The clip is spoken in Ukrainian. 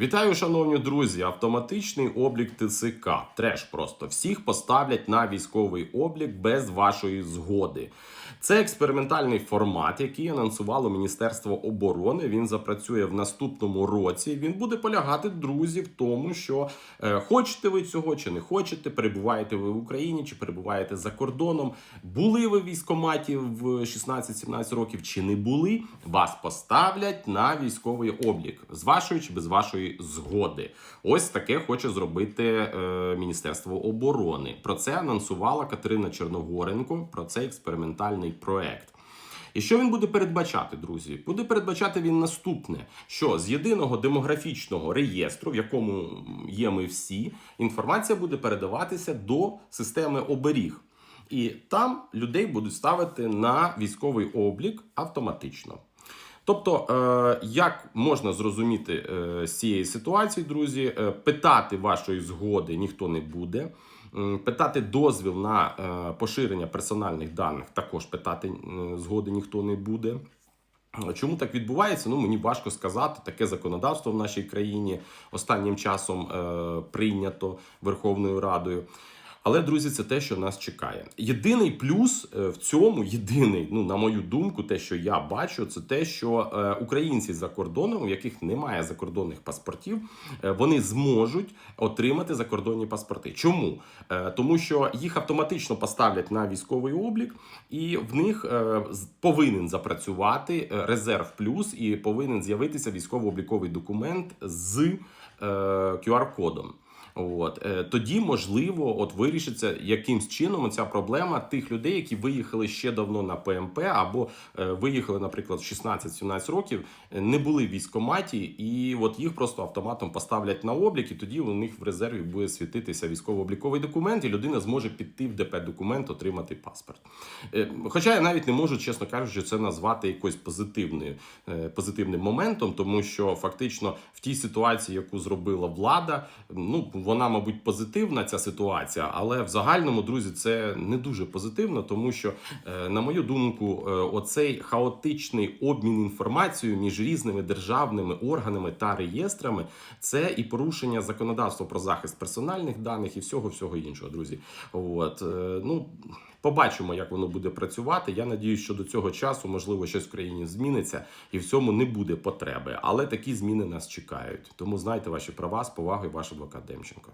Вітаю, шановні друзі! Автоматичний облік ТЦК. Треш просто всіх поставлять на військовий облік без вашої згоди. Це експериментальний формат, який анонсувало Міністерство оборони. Він запрацює в наступному році. Він буде полягати, друзі, в тому, що е, хочете ви цього чи не хочете, перебуваєте ви в Україні чи перебуваєте за кордоном. Були ви військкоматі в 16-17 років чи не були, вас поставлять на військовий облік з вашої чи без вашої згоди. Ось таке хоче зробити е, Міністерство оборони. Про це анонсувала Катерина Черногоренко. Про цей експериментальний проект. І що він буде передбачати, друзі? Буде передбачати він наступне: що з єдиного демографічного реєстру, в якому є ми всі, інформація буде передаватися до системи оберіг. І там людей будуть ставити на військовий облік автоматично. Тобто, е, як можна зрозуміти е, з цієї ситуації, друзі, е, питати вашої згоди ніхто не буде. Питати дозвіл на поширення персональних даних також питати згоди ніхто не буде. Чому так відбувається? Ну мені важко сказати. Таке законодавство в нашій країні останнім часом прийнято Верховною Радою. Але друзі, це те, що нас чекає. Єдиний плюс е, в цьому, єдиний, ну на мою думку, те, що я бачу, це те, що е, українці за кордоном, у яких немає закордонних паспортів, е, вони зможуть отримати закордонні паспорти. Чому? Тому що їх автоматично поставлять на військовий облік, і в них повинен запрацювати резерв плюс, і повинен з'явитися військово-обліковий документ з QR-кодом. От е, тоді можливо, от вирішиться якимсь чином ця проблема тих людей, які виїхали ще давно на ПМП, або е, виїхали, наприклад, 16-17 років, е, не були в військкоматі, і от їх просто автоматом поставлять на облік, і тоді у них в резерві буде світитися військово-обліковий документ, і людина зможе піти в ДП документ, отримати паспорт. Хоча я навіть не можу, чесно кажучи, це назвати якось позитивним, позитивним моментом, тому що фактично в тій ситуації, яку зробила влада, ну вона, мабуть, позитивна ця ситуація, але в загальному, друзі, це не дуже позитивно, тому що, е, на мою думку, е, оцей хаотичний обмін інформацією між різними державними органами та реєстрами це і порушення законодавства про захист персональних даних і всього всього іншого, друзі. От е, ну. Побачимо, як воно буде працювати. Я надію, що до цього часу можливо щось в країні зміниться, і в цьому не буде потреби. Але такі зміни нас чекають. Тому знайте ваші права з повагою, ваш адвокат Демченко.